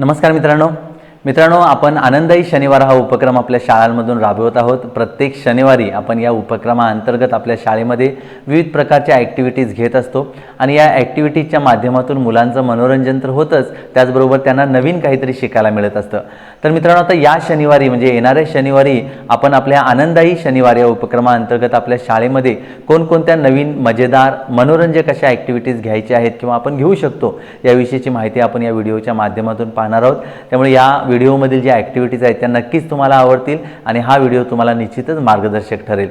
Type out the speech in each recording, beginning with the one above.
नमस्कार मित्रांनो. मित्रांनो आपण आनंदाई शनिवार हा उपक्रम आपल्या शाळांमधून राबवत आहोत. प्रत्येक शनिवारी आपण या उपक्रमाअंतर्गत आपल्या शाळेमध्ये विविध प्रकारच्या ॲक्टिव्हिटीज घेत असतो आणि या ॲक्टिव्हिटीजच्या माध्यमातून मुलांचं मनोरंजन तर होतंच त्याचबरोबर त्यांना नवीन काहीतरी शिकायला मिळत असतं. तर मित्रांनो आता या शनिवारी म्हणजे येणाऱ्या शनिवारी आपण आपल्या आनंदाई शनिवार या उपक्रमाअंतर्गत आपल्या शाळेमध्ये कोणकोणत्या नवीन मजेदार मनोरंजक अशा ॲक्टिव्हिटीज घ्यायच्या आहेत किंवा आपण घेऊ शकतो याविषयीची माहिती आपण या व्हिडिओच्या माध्यमातून पाहणार आहोत. त्यामुळे या व्हिडिओमधील ज्या ॲक्टिव्हिटीज आहेत त्या नक्कीच तुम्हाला आवडतील आणि हा व्हिडिओ तुम्हाला निश्चितच मार्गदर्शक ठरेल.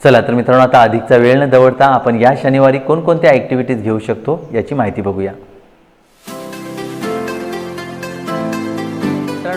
चला तर मित्रांनो आता अधिकचा वेळ न दवडता आपण या शनिवारी कोणकोणत्या ॲक्टिव्हिटीज घेऊ शकतो याची माहिती बघूया.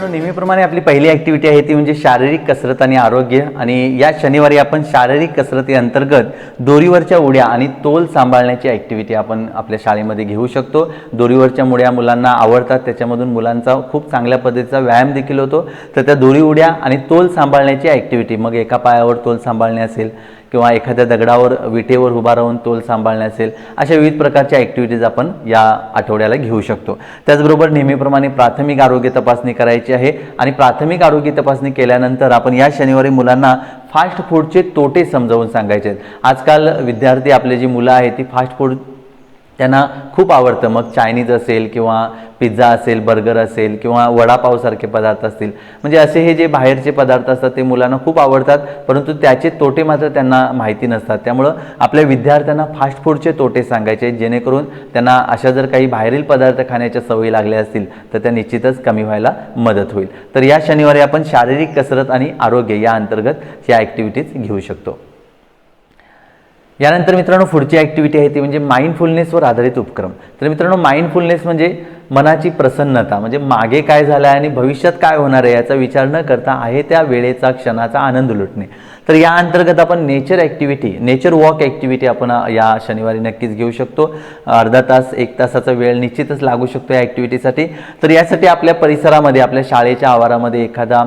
मित्रांनो नेहमीप्रमाणे आपली पहिली ॲक्टिव्हिटी आहे ती म्हणजे शारीरिक कसरत आणि आरोग्य. आणि या शनिवारी आपण शारीरिक कसरती अंतर्गत दोरीवरच्या उड्या आणि तोल सांभाळण्याची ॲक्टिव्हिटी आपण आपल्या शाळेमध्ये घेऊ शकतो. दोरीवरच्या उड्या मुलांना आवडतात त्याच्यामधून मुलांचा खूप चांगल्या पद्धतीचा व्यायाम देखील होतो. तर त्या दोरी उड्या आणि तोल सांभाळण्याची ॲक्टिव्हिटी मग एका पायावर तोल सांभाळणे असेल किंवा एखाद्या दगडावर विटेवर उभा राहून तोल सांभाळणे असेल अशा विविध प्रकारच्या ॲक्टिव्हिटीज आपण या आठवड्याला घेऊ शकतो. त्याचबरोबर नेहमीप्रमाणे प्राथमिक आरोग्य तपासणी करायची आहे आणि प्राथमिक आरोग्य तपासणी केल्यानंतर आपण या शनिवारी मुलांना फास्ट फूडचे तोटे समजावून सांगायचे आहेत. आजकाल विद्यार्थी आपले जी मुलं आहेत ती फास्ट फूड त्यांना खूप आवडतं. मग चायनीज असेल किंवा पिझ्झा असेल बर्गर असेल किंवा वडापावसारखे पदार्थ असतील. म्हणजे असे हे जे बाहेरचे पदार्थ असतात ते मुलांना खूप आवडतात. परंतु त्याचे तोटे मात्र त्यांना माहिती नसतात. त्यामुळं आपल्या विद्यार्थ्यांना फास्ट फूडचे तोटे सांगायचे जेणेकरून त्यांना अशा जर काही बाहेरील पदार्थ खाण्याच्या सवयी लागल्या असतील तर त्या निश्चितच कमी व्हायला मदत होईल. तर या शनिवारी आपण शारीरिक कसरत आणि आरोग्य या अंतर्गत या ॲक्टिव्हिटीज घेऊ शकतो. यानंतर मित्रांनो पुढची ॲक्टिव्हिटी आहे ती म्हणजे माइंडफुलनेसवर आधारित उपक्रम. तर मित्रांनो माइंडफुलनेस म्हणजे मनाची प्रसन्नता म्हणजे मागे काय झालं आहे आणि भविष्यात काय होणार आहे याचा विचार न करता आहे त्या वेळेचा क्षणाचा आनंद लुटणे. तर या अंतर्गत आपण nature activity nature walk activity आपण या शनिवारी नक्कीच घेऊ शकतो. अर्धा तास एक तासाचा वेळ निश्चितच लागू शकतो या ॲक्टिव्हिटीसाठी तर यासाठी आपल्या परिसरामध्ये आपल्या शाळेच्या आवारामध्ये एखादा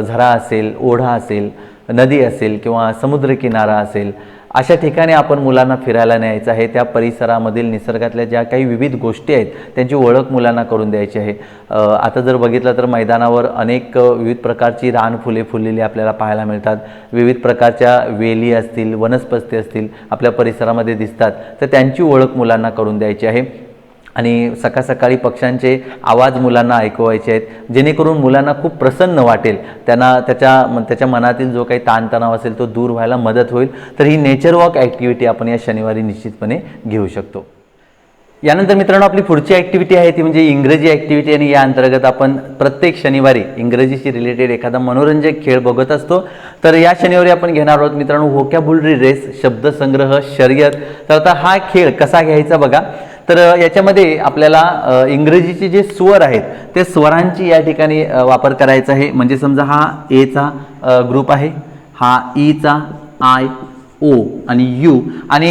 झरा असेल ओढा असेल नदी असेल किंवा समुद्रकिनारा असेल अशा ठिकाणी आपण मुलांना फिरायला न्यायचं आहे. त्या परिसरामधील निसर्गातल्या ज्या काही विविध गोष्टी आहेत त्यांची ओळख मुलांना करून द्यायची आहे. आता जर बघितलं तर मैदानावर अनेक विविध प्रकारची रानफुले फुललेली आपल्याला पाहायला मिळतात. विविध प्रकारच्या वेली असतील वनस्पती असतील आपल्या परिसरामध्ये दिसतात. तर त्यांची ओळख मुलांना करून द्यायची आहे. आणि सकाळ सकाळी पक्ष्यांचे आवाज मुलांना ऐकवायचे आहेत. जेणेकरून मुलांना खूप प्रसन्न वाटेल. त्यांना त्याच्या त्याच्या मनातील जो काही ताणतणाव असेल तो दूर व्हायला मदत होईल. तर ही नेचर वॉक ॲक्टिव्हिटी आपण या शनिवारी निश्चितपणे घेऊ शकतो. यानंतर मित्रांनो आपली पुढची ॲक्टिव्हिटी आहे ती म्हणजे इंग्रजी ॲक्टिव्हिटी आणि या अंतर्गत आपण प्रत्येक शनिवारी इंग्रजीशी रिलेटेड एखादा मनोरंजक खेळ बघत असतो. तर या शनिवारी आपण घेणार आहोत मित्रांनो व्होकॅबुलरी रेस शब्दसंग्रह शर्यत. तर आता हा खेळ कसा घ्यायचा बघा. तर याच्यामध्ये आपल्याला इंग्रजीचे जे स्वर आहेत ते स्वरांची या ठिकाणी वापर करायचा आहे. म्हणजे समजा हा एचा ग्रुप आहे हा e ईचा आय ओ आणि यू. आणि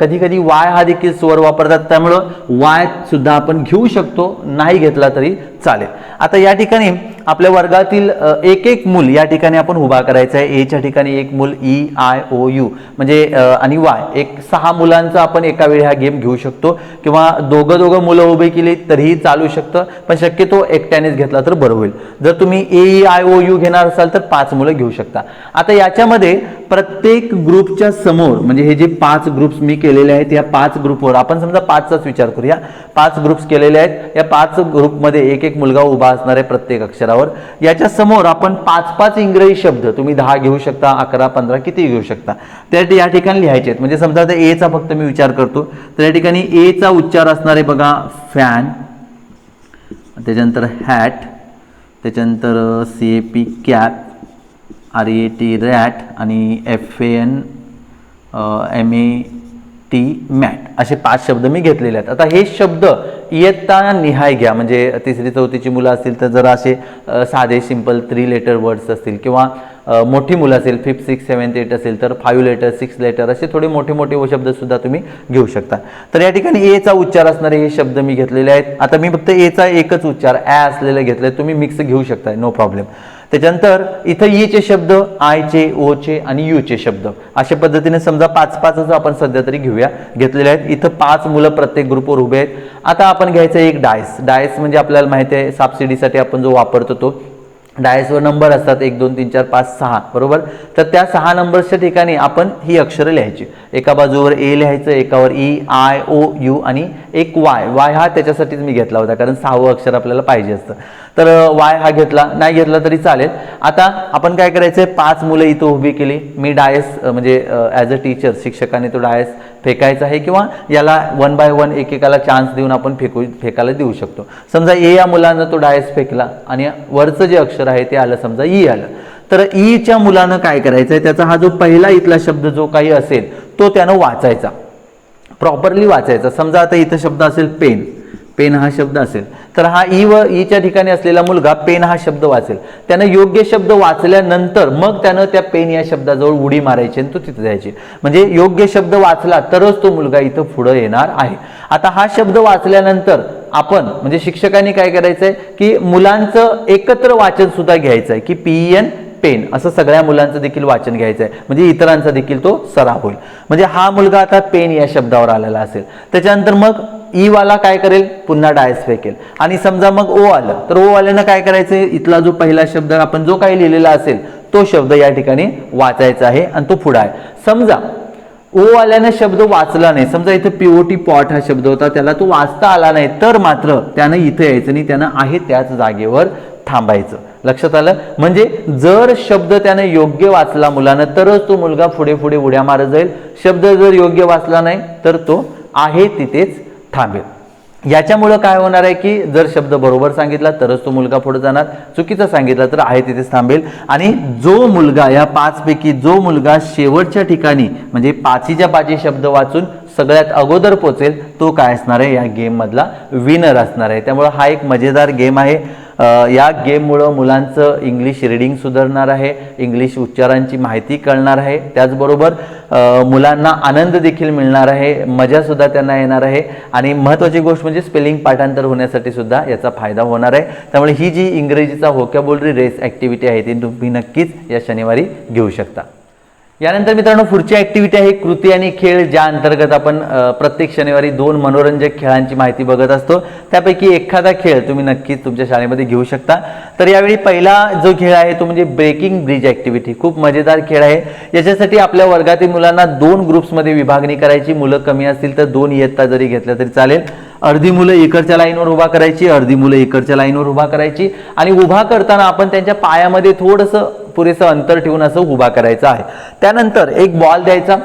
कधी कधी वाय हा देखील स्वर वापरतात. त्यामुळं वाय सुद्धा आपण घेऊ शकतो. नाही घेतला तरी चालेल. आता या ठिकाणी आपल्या वर्गातील एक एक मूल या ठिकाणी आपण उभा करायचा आहे. एच्या ठिकाणी एक मूल ई आय ओ यू म्हणजे आणि वाय एक सहा मुलांचा आपण एका वेळी हा गेम घेऊ शकतो. किंवा दोघं दोघं मुलं उभे केली तरीही चालू शकतं. पण शक्यतो एकट्यानेच घेतला तर बरं होईल. जर तुम्ही A E I O U घेणार असाल तर पाच मुलं घेऊ शकता. आता याच्यामध्ये प्रत्येक ग्रुपच्या समोर म्हणजे हे जे पाच ग्रुप्स मी केलेले आहेत या पाच ग्रुपवर आपण समजा पाचचाच विचार करूया. पाच ग्रुप्स केलेले आहेत. या पाच ग्रुपमध्ये एक एक मुलगा उभा असणार आहे प्रत्येक अक्षरावर. याच्या समोर आपण पाच पाच इंग्रजी शब्द तुम्ही दहा घेऊ शकता अकरा पंधरा किती घेऊ शकता. त्या या ठिकाणी लिहायचे आहेत. म्हणजे समजा आता एचा फक्त मी विचार करतो. तर या ठिकाणी एचा उच्चार असणारे बघा फॅन त्याच्यानंतर हॅट त्याच्यानंतर C A P cap R A T rat आणि F A N M A T mat. असे पाच शब्द मी घेतलेले आहेत. आता हे शब्द इयत्ता निहाय घ्या. म्हणजे तिसरी चौथीची मुलं असतील तर जरा असे साधे सिंपल थ्री लेटर वर्ड्स असतील किंवा मोठी मुलं असेल फिफ्थ सिक्स सेवन्थ एट असेल तर फाईव्ह लेटर सिक्स लेटर असे थोडे मोठे मोठे शब्दसुद्धा तुम्ही घेऊ शकता. तर या ठिकाणी एचा उच्चार असणारे हे शब्द मी घेतलेले आहेत. आता मी फक्त एचा एकच उच्चार ॲ असलेले घेतले तुम्ही मिक्स घेऊ शकताय. नो प्रॉब्लेम त्याच्यानंतर इथं येचे शब्द आयचे ओचे आणि यूचे शब्द. अशा पद्धतीने समजा पाच पाचच आपण सध्या तरी घेऊया घेतलेले आहेत. इथं पाच मुलं प्रत्येक ग्रुपवर उभे आहेत. आता आपण घ्यायचं एक डायस डायस म्हणजे आपल्याला माहिती आहे सबसिडीसाठी आपण जो वापरतो तो. डायसवर नंबर असतात एक दोन तीन चार पाच सहा बरोबर? तर त्या सहा नंबर्सच्या ठिकाणी आपण ही अक्षरं लिहायची. एका बाजूवर ए लिहायचं एकावर ई आय ओ यू आणि एक वाय. वाय हा त्याच्यासाठीच मी घेतला होता कारण सहावं अक्षर आपल्याला पाहिजे असतं. तर वाय हा घेतला नाही घेतला तरी चालेल. आता आपण काय करायचं आहे पाच मुलं इथं उभी केली. मी डायस म्हणजे ॲज अ टीचर शिक्षकाने तो डायस फेकायचा आहे किंवा याला वन बाय वन एकेकाला चान्स देऊन आपण फेकू फेकायला देऊ शकतो. समजा ए या मुलानं तो डायस फेकला आणि वरचं जे अक्षर आहे ते आलं समजा ई आलं. तर ईच्या मुलानं काय करायचं आहे त्याचा हा जो पहिला इथला शब्द जो काही असेल तो त्यानं वाचायचा. प्रॉपरली वाचायचा. समजा आता इथं शब्द असेल पेन पेन हा शब्द असेल तर हा ई व ईच्या ठिकाणी असलेला मुलगा पेन हा शब्द वाचेल. त्यानं योग्य शब्द वाचल्यानंतर मग त्यानं त्या पेन या शब्दाजवळ उडी मारायची आणि तो तिथे जायची. म्हणजे योग्य शब्द वाचला तरच तो मुलगा इथं पुढं येणार आहे. आता हा शब्द वाचल्यानंतर आपण म्हणजे शिक्षकांनी काय करायचंय की मुलांचं एकत्र वाचन सुद्धा घ्यायचं आहे की पी एन पेन असं सगळ्या मुलांचं देखील वाचन घ्यायचं आहे म्हणजे इतरांचा देखील तो सराव होईल. म्हणजे हा मुलगा आता पेन या शब्दावर आलेला असेल. त्याच्यानंतर मग ई वाला काय करेल? पुन्हा डायस फेकेल. आणि समजा मग ओ आलं तर ओ आल्यानं काय करायचं? इथला जो पहिला शब्द आपण जो काही लिहिलेला असेल तो शब्द या ठिकाणी वाचायचा आहे आणि तो पुढा आहे. समजा ओ आल्यानं शब्द वाचला नाही. समजा इथं पीओटी पॉट हा शब्द होता त्याला तो वाचता आला नाही तर मात्र त्यानं इथं यायचं आणि त्यानं आहे त्याच जागेवर थांबायचं. लक्षात आलं? म्हणजे जर शब्द त्यानं योग्य वाचला मुलानं तरच तो मुलगा पुढे पुढे उड्या मारत जाईल. शब्द जर योग्य वाचला नाही तर तो आहे तिथेच थांबेल. याच्यामुळं काय होणार आहे की जर शब्द बरोबर सांगितला तरच तो मुलगा पुढे जाणार. चुकीचा सांगितला तर आहे तिथेच थांबेल. आणि जो मुलगा या पाचपैकी जो मुलगा शेवटच्या ठिकाणी म्हणजे पाचीच्या पाची शब्द वाचून सगळ्यात अगोदर पोचेल तो काय असणार आहे? या गेममधला विनर असणार आहे. त्यामुळं हा एक मजेदार गेम आहे. या गेममुळं मुलांचं इंग्लिश रिडिंग सुधारणार आहे इंग्लिश उच्चारांची माहिती कळणार आहे. त्याचबरोबर मुलांना आनंद देखील मिळणार आहे मजासुद्धा त्यांना येणार आहे. आणि महत्त्वाची गोष्ट म्हणजे स्पेलिंग पाठांतर होण्यासाठी सुद्धा याचा फायदा होणार आहे. त्यामुळे ही जी इंग्रजीचा व्होकॅबुलरी रेस ॲक्टिव्हिटी आहे ती तुम्ही नक्कीच या शनिवारी घेऊ शकता. यानंतर मित्रांनो पुढची ॲक्टिव्हिटी आहे कृती आणि खेळ ज्या अंतर्गत आपण प्रत्येक शनिवारी दोन मनोरंजक खेळांची माहिती बघत असतो. त्यापैकी एखादा खेळ तुम्ही नक्कीच तुमच्या शाळेमध्ये घेऊ शकता. तर यावेळी पहिला जो खेळ आहे तो म्हणजे ब्रेकिंग ब्रिज ॲक्टिव्हिटी खूप मजेदार खेळ आहे. याच्यासाठी आपल्या वर्गातील मुलांना दोन ग्रुप्समध्ये विभागणी करायची. मुलं कमी असतील तर दोन इयत्ता जरी घेतल्या तरी चालेल. अर्धी मुलं इकडच्या लाईनवर उभा करायची अर्धी मुलं इकडच्या लाईनवर उभा करायची. आणि उभा करताना आपण त्यांच्या पायामध्ये थोडंसं पुरेसं अंतर ठेवून असं उभा करायचं आहे. त्यानंतर एक बॉल द्यायचा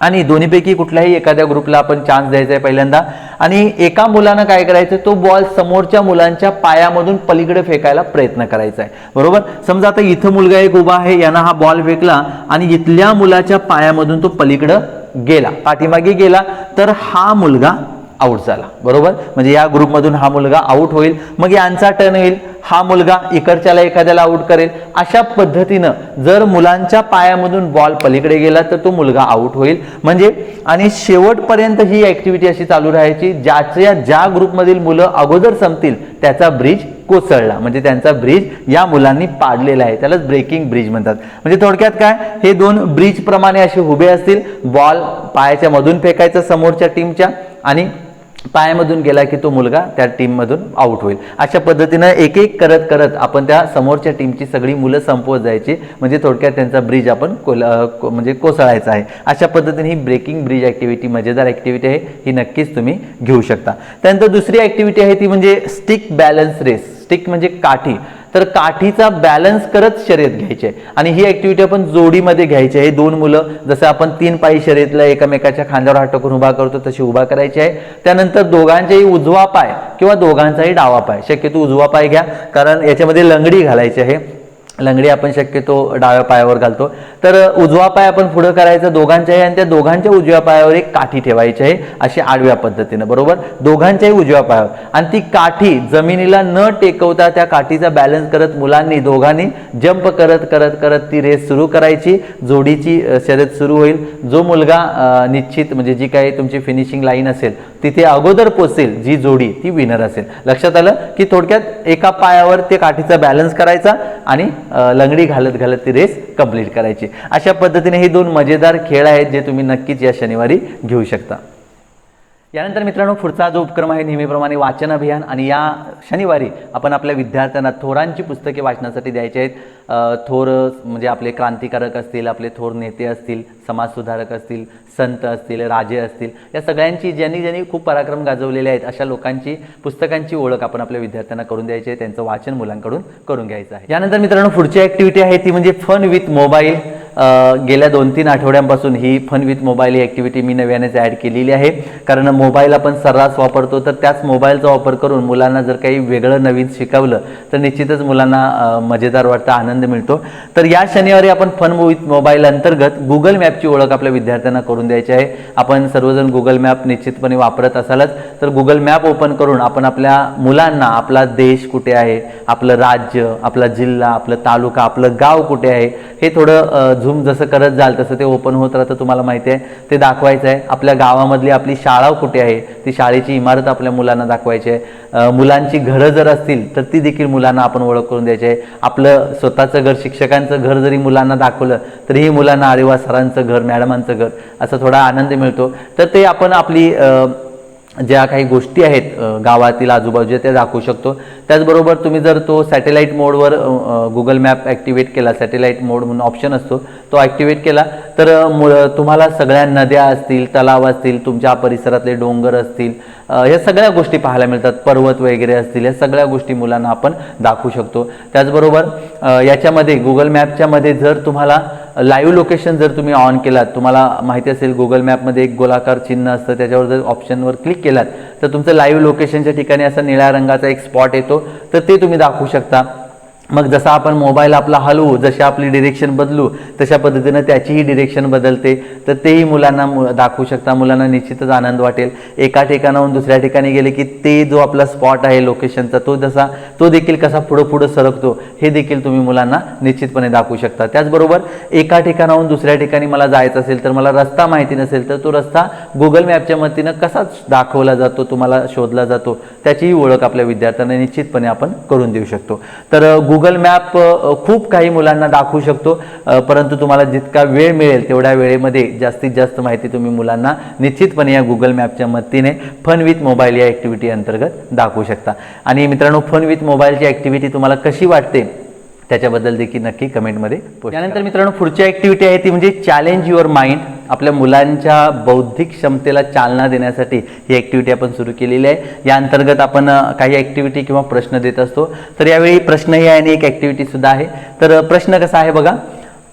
आणि दोन्हीपैकी कुठल्याही एखाद्या ग्रुपला आपण चान्स द्यायचा आहे पहिल्यांदा. आणि एका मुलानं काय करायचं तो बॉल समोरच्या मुलांच्या पायामधून पलीकडे फेकायला प्रयत्न करायचा आहे. बरोबर? समजा आता इथं मुलगा एक उभा आहे यानं हा बॉल फेकला आणि इथल्या मुलाच्या पायामधून तो पलीकडं गेला पाठीमागे गेला तर हा मुलगा आऊट झाला. बरोबर? म्हणजे या ग्रुपमधून हा मुलगा आऊट होईल. मग यांचा टर्न येईल हा मुलगा इकडच्याला एखाद्याला आऊट करेल. अशा पद्धतीनं जर मुलांच्या पायामधून बॉल पलीकडे गेला तर तो मुलगा आऊट होईल. म्हणजे आणि शेवटपर्यंत ही ॲक्टिव्हिटी अशी चालू राहायची ज्याच्या ज्या ग्रुपमधील मुलं अगोदर संपतील त्याचा ब्रिज कोसळला. म्हणजे त्यांचा ब्रिज या मुलांनी पाडलेला आहे. त्यालाच ब्रेकिंग ब्रिज म्हणतात. म्हणजे थोडक्यात काय? हे दोन ब्रिज प्रमाणे असे उभे असतील. बॉल पायाच्या मधून फेकायचा समोरच्या टीमच्या आणि पायामधून गेला की तो मुलगा त्या टीममधून आऊट होईल. अशा पद्धतीनं एक एक करत करत आपण त्या समोरच्या टीमची सगळी मुलं संपवत जायची. म्हणजे थोडक्यात त्यांचा ब्रिज आपण कोला को- म्हणजे कोसळायचा आहे. अशा पद्धतीने ही ब्रेकिंग ब्रिज ॲक्टिव्हिटी मजेदार ॲक्टिव्हिटी आहे ही नक्कीच तुम्ही घेऊ शकता. त्यानंतर दुसरी ॲक्टिव्हिटी आहे ती म्हणजे स्टिक बॅलन्स रेस स्टिक म्हणजे काठी. तर काठीचा बॅलन्स करत शर्यत घ्यायची. आहे आणि ही ॲक्टिव्हिटी आपण जोडीमध्ये घ्यायची आहे. दोन मुलं जसं आपण तीन पायी शर्यतला एकामेकाच्या खांद्यावर हात टाकून उभा करतो तशी उभा करायची आहे. त्यानंतर दोघांचाही उजवा पाय किंवा दोघांचाही डावा पाय. शक्यतो उजवा पाय घ्या कारण याच्यामध्ये लंगडी घालायची आहे. लंगडी आपण शक्यतो डाव्या पायावर घालतो. तर उजवा पाय आपण पुढं करायचा दोघांच्याही आणि त्या दोघांच्या उजव्या पायावर एक काठी ठेवायची आहे अशी आडव्या पद्धतीनं बरोबर? दोघांच्याही उजव्या पायावर. आणि ती काठी जमिनीला न टेकवता त्या काठीचा बॅलन्स करत मुलांनी दोघांनी जंप करत करत करत ती रेस सुरू करायची. जोडीची शर्यत सुरू होईल. जो मुलगा निश्चित म्हणजे जी काही तुमची फिनिशिंग लाईन असेल तिथे अगोदर पोचेल जी जोडी ती विनर असेल. लक्षात आलं की थोडक्यात एका पायावर ते काठीचा बॅलन्स करायचा आणि लंगडी घालत घालत ती रेस कंप्लीट करायची. अशा पद्धतीने हे दोन मजेदार खेळ आहेत जे तुम्ही नक्कीच या शनिवारी घेऊ शकता. यानंतर मित्रांनो पुढचा जो उपक्रम आहे नेहमीप्रमाणे वाचन अभियान आणि या शनिवारी आपण आपल्या विद्यार्थ्यांना थोरांची पुस्तके वाचनासाठी द्यायची आहेत. थोर म्हणजे आपले क्रांतिकारक असतील आपले थोर नेते असतील समाजसुधारक असतील संत असतील राजे असतील या सगळ्यांची ज्यांनी ज्यांनी खूप पराक्रम गाजवलेले आहेत अशा लोकांची पुस्तकांची ओळख आपण आपल्या विद्यार्थ्यांना करून द्यायची आहे. त्यांचं वाचन मुलांकडून करून घ्यायचं आहे. यानंतर मित्रांनो पुढची ॲक्टिव्हिटी आहे ती म्हणजे फन विथ मोबाईल गेल्या दोन तीन आठवड्यांपासून ही फन विथ मोबाईल ही ॲक्टिव्हिटी मी नव्यानेच ॲड केलेली आहे. कारण मोबाईल आपण सर्रास वापरतो तर त्याच मोबाईलचा वापर करून मुलांना जर काही वेगळं नवीन शिकवलं तर निश्चितच मुलांना मजेदार वाटतं आनंद मिळतो. तर या शनिवारी आपण फन विथ मोबाईल अंतर्गत गुगल मॅपची ओळख आपल्या विद्यार्थ्यांना करून द्यायची आहे. आपण सर्वजण गुगल मॅप निश्चितपणे वापरत असालच. तर गुगल मॅप ओपन करून आपण आपल्या मुलांना आपला देश कुठे आहे आपलं राज्य आपला जिल्हा आपलं तालुका आपलं गाव कुठे आहे हे थोडं झूम जसं करत जाल तसं ते ओपन होत राहतं तुम्हाला माहिती आहे. ते दाखवायचं आहे. आपल्या गावामधली आपली शाळा कुठे आहे ती शाळेची इमारत आपल्या मुलांना दाखवायची आहे. मुलांची घरं जर असतील तर ती देखील मुलांना आपण ओळख करून द्यायची आहे. आपलं स्वतःचं घर शिक्षकांचं घर जरी मुलांना दाखवलं तरीही मुलांना अरे वा सरांचं घर मॅडमांचं घर असा थोडा आनंद मिळतो. तर ते आपण आपली ज्या काही गोष्टी आहेत गावातील आजूबाजूच्या त्या दाखवू शकतो. त्याचबरोबर तुम्ही जर तो सॅटेलाईट मोडवर गुगल मॅप ॲक्टिवेट केला सॅटेलाईट मोड म्हणून ऑप्शन असतो तो ॲक्टिवेट केला तर तुम्हाला सगळ्या नद्या असतील तलाव असतील तुमच्या परिसरातले डोंगर असतील ह्या या सगळ्या गोष्टी पाहायला मिळतात पर्वत वगैरे असतील या सगळ्या गोष्टी मुलांना आपण दाखवू शकतो. त्याचबरोबर याच्यामध्ये गुगल मॅपच्यामध्ये जर तुम्हाला लाईव्ह लोकेशन जर तुम्ही ऑन केलात तुम्हाला माहिती असेल गुगल मॅपमध्ये एक गोलाकार चिन्ह असतं त्याच्यावर जर ऑप्शनवर क्लिक केलात तर तुमचं लाईव्ह लोकेशनच्या ठिकाणी असा निळ्या रंगाचा एक स्पॉट येतो. तर ते तुम्ही दाखवू शकता. मग जसा आपण मोबाईल आपला हलवू जशी आपली डिरेक्शन बदलू तशा पद्धतीनं त्याचीही डिरेक्शन बदलते. तर तेही मुलांना मु- दाखवू शकता. मुलांना निश्चितच आनंद वाटेल. एका ठिकाणाहून दुसऱ्या ठिकाणी गेले की ते जो आपला स्पॉट आहे लोकेशनचा तो जसा तो देखील कसा पुढं पुढं सरकतो हे देखील तुम्ही मुलांना निश्चितपणे दाखवू शकता. त्याचबरोबर एका ठिकाणाहून दुसऱ्या ठिकाणी मला जायचं असेल तर मला रस्ता माहिती नसेल तर तो रस्ता गुगल मॅपच्या मदतीनं कसा दाखवला जातो तुम्हाला शोधला जातो त्याचीही ओळख आपल्या विद्यार्थ्यांना निश्चितपणे आपण करून देऊ शकतो. तर अ, गुगल मॅप खूप काही मुलांना दाखवू शकतो. परंतु तुम्हाला जितका वेळ मिळेल तेवढ्या वेळेमध्ये जास्तीत जास्त माहिती तुम्ही मुलांना निश्चितपणे या गुगल मॅपच्या मदतीने फन विथ मोबाईल या ॲक्टिव्हिटी अंतर्गत दाखवू शकता. आणि मित्रांनो फन विथ मोबाईलची ॲक्टिव्हिटी तुम्हाला कशी वाटते त्याच्याबद्दल देखील नक्की कमेंटमध्ये. त्यानंतर मित्रांनो पुढची ॲक्टिव्हिटी आहे ती म्हणजे चॅलेंज युअर माइंड आपल्या मुलांच्या बौद्धिक क्षमतेला चालना देण्यासाठी ही ॲक्टिव्हिटी आपण सुरू केलेली आहे. या अंतर्गत आपण काही ॲक्टिव्हिटी किंवा प्रश्न देत असतो. तर यावेळी प्रश्नही आहे आणि एक ॲक्टिव्हिटीसुद्धा आहे. तर प्रश्न कसा आहे बघा?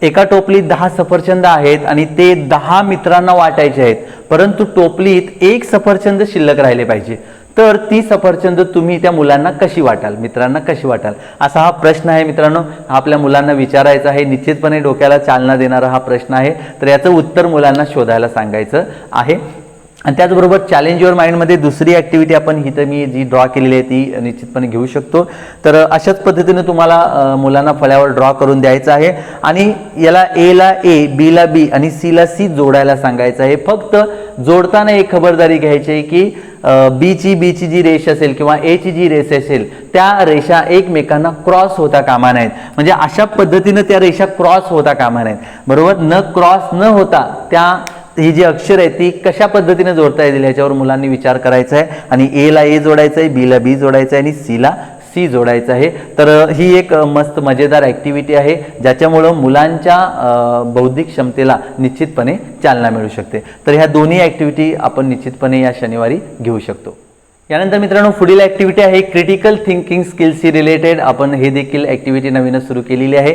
एका टोपलीत दहा सफरचंद आहेत आणि ते दहा मित्रांना वाटायचे आहेत. परंतु टोपलीत एक सफरचंद शिल्लक राहिले पाहिजे. तर ती सफरचंद तुम्ही त्या मुलांना कशी वाटाल मित्रांना कशी वाटाल? असा हा प्रश्न आहे मित्रांनो. हा आपल्या मुलांना विचारायचा आहे. निश्चितपणे डोक्याला चालना देणारा हा प्रश्न आहे. तर याचं उत्तर मुलांना शोधायला सांगायचं आहे. आणि त्याचबरोबर चॅलेंज युअर माइंडमध्ये दुसरी ॲक्टिव्हिटी आपण हिथं मी जी ड्रॉ केलेली आहे ती निश्चितपणे घेऊ शकतो. तर अशाच पद्धतीने तुम्हाला मुलांना फळ्यावर ड्रॉ करून द्यायचं आहे. आणि याला एला ए बीला बी आणि सीला सी जोडायला सांगायचं आहे. फक्त जोडताना एक खबरदारी घ्यायची आहे की बीची बीची जी रेष असेल किंवा एची जी रेष असेल त्या रेषा एकमेकांना क्रॉस होता कामा नाहीत म्हणजे अशा पद्धतीनं त्या रेषा क्रॉस होता कामा नाहीत बरोबर? न क्रॉस न होता त्या ही जी अक्षर आहे ती कशा पद्धतीने जोडता येतील याच्यावर मुलांनी विचार करायचा आहे. आणि ए ला ए जोडायचं आहे बी ला बी जोडायचं आहे आणि सी ला सी जोडायचं आहे. तर ही एक मस्त मजेदार ॲक्टिव्हिटी आहे ज्याच्यामुळं मुलांच्या बौद्धिक क्षमतेला निश्चितपणे चालना मिळू शकते. तर ह्या दोन्ही ॲक्टिव्हिटी आपण निश्चितपणे या शनिवारी घेऊ शकतो. यानंतर मित्रांनो पुढील ॲक्टिव्हिटी आहे क्रिटिकल थिंकिंग स्किल्सशी रिलेटेड आपण हे देखील ॲक्टिव्हिटी नवीनच सुरू केलेली आहे.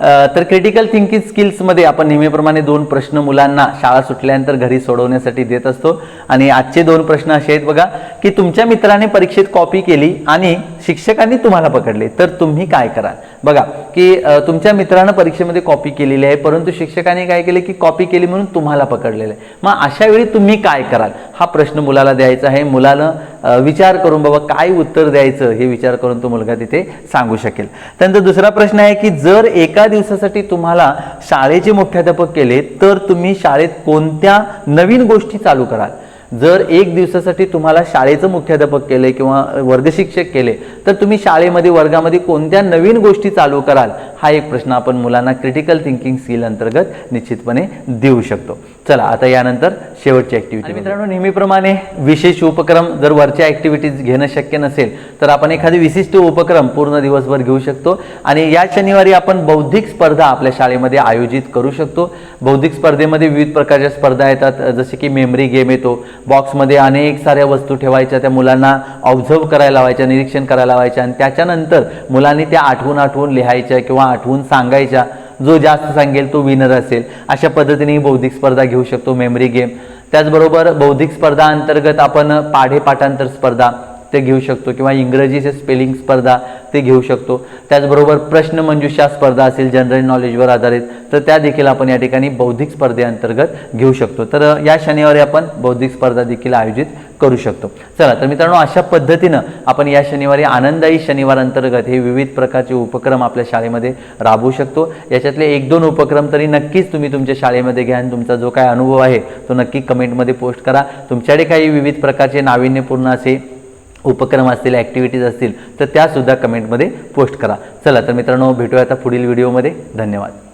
तर क्रिटिकल थिंकिंग स्किल्समध्ये आपण नेहमीप्रमाणे दोन प्रश्न मुलांना शाळा सुटल्यानंतर घरी सोडवण्यासाठी देत असतो. आणि आजचे दोन प्रश्न असे आहेत बघा की तुमच्या मित्राने परीक्षेत कॉपी केली आणि शिक्षकांनी तुम्हाला पकडले तर तुम्ही काय कराल? बघा की तुमच्या मित्रानं परीक्षेमध्ये कॉपी केलेली आहे परंतु शिक्षकांनी काय केले की कॉपी केली म्हणून तुम्हाला पकडलेलं आहे. मग अशा वेळी तुम्ही काय कराल? हा प्रश्न मुलाला द्यायचा आहे. मुलानं विचार करून बाबा काय उत्तर द्यायचं हे विचार करून तो मुलगा तिथे सांगू शकेल. त्यानंतर दुसरा प्रश्न आहे की जर एका दिवसासाठी तुम्हाला शाळेचे मुख्याध्यापक केले तर तुम्ही शाळेत कोणत्या नवीन गोष्टी चालू कराल? जर एक दिवसासाठी तुम्हाला शाळेचं मुख्याध्यापक केले किंवा वर्गशिक्षक केले तर तुम्ही शाळेमध्ये वर्गामध्ये कोणत्या नवीन गोष्टी चालू कराल? हा एक प्रश्न आपण मुलांना क्रिटिकल थिंकिंग स्किल अंतर्गत निश्चितपणे देऊ शकतो. चला आता यानंतर शेवटची ऍक्टिव्हिटी मित्रांनो नेहमीप्रमाणे विशेष उपक्रम जर वरच्या ऍक्टिव्हिटीज घेणं शक्य नसेल तर आपण एखादी विशिष्ट उपक्रम पूर्ण दिवसभर घेऊ शकतो. आणि या शनिवारी आपण बौद्धिक स्पर्धा आपल्या शाळेमध्ये आयोजित करू शकतो. बौद्धिक स्पर्धेमध्ये विविध प्रकारच्या स्पर्धा येतात जसे की मेमरी गेम येतो. बॉक्समध्ये अनेक साऱ्या वस्तू ठेवायच्या त्या मुलांना ऑब्झर्व करायला लावायच्या निरीक्षण करायला लावायच्या. आणि त्याच्यानंतर मुलांनी त्या आठवून आठवून लिहायच्या किंवा आठवून सांगायच्या. जो जास्त सांगेल तो विनर असेल. अशा पद्धतीने बौद्धिक स्पर्धा घेऊ शकतो मेमरी गेम त्याचबरोबर बौद्धिक स्पर्धा अंतर्गत आपण पाढेपाठांतर स्पर्धा ते घेऊ शकतो किंवा इंग्रजीचे स्पेलिंग स्पर्धा ते घेऊ शकतो. त्याचबरोबर प्रश्नमंजुषा स्पर्धा असेल जनरल नॉलेजवर आधारित तर त्या देखील आपण या ठिकाणी बौद्धिक स्पर्धेअंतर्गत घेऊ शकतो. तर या शनिवारी आपण बौद्धिक स्पर्धा देखील आयोजित करू शकतो. चला तर मित्रांनो अशा पद्धतीनं आपण या शनिवारी आनंदायी शनिवार अंतर्गत हे विविध प्रकारचे उपक्रम आपल्या शाळेमध्ये राबवू शकतो. याच्यातले एक दोन उपक्रम तरी नक्कीच तुम्ही तुमच्या शाळेमध्ये घ्या आणि तुमचा जो काय अनुभव आहे तो नक्की कमेंटमध्ये पोस्ट करा. तुमच्याकडे काही विविध प्रकारचे नाविन्यपूर्ण असे उपक्रम असतील ॲक्टिव्हिटीज असतील तर त्यासुद्धा कमेंटमध्ये पोस्ट करा. चला तर मित्रांनो भेटूया आता पुढील व्हिडिओमध्ये. धन्यवाद.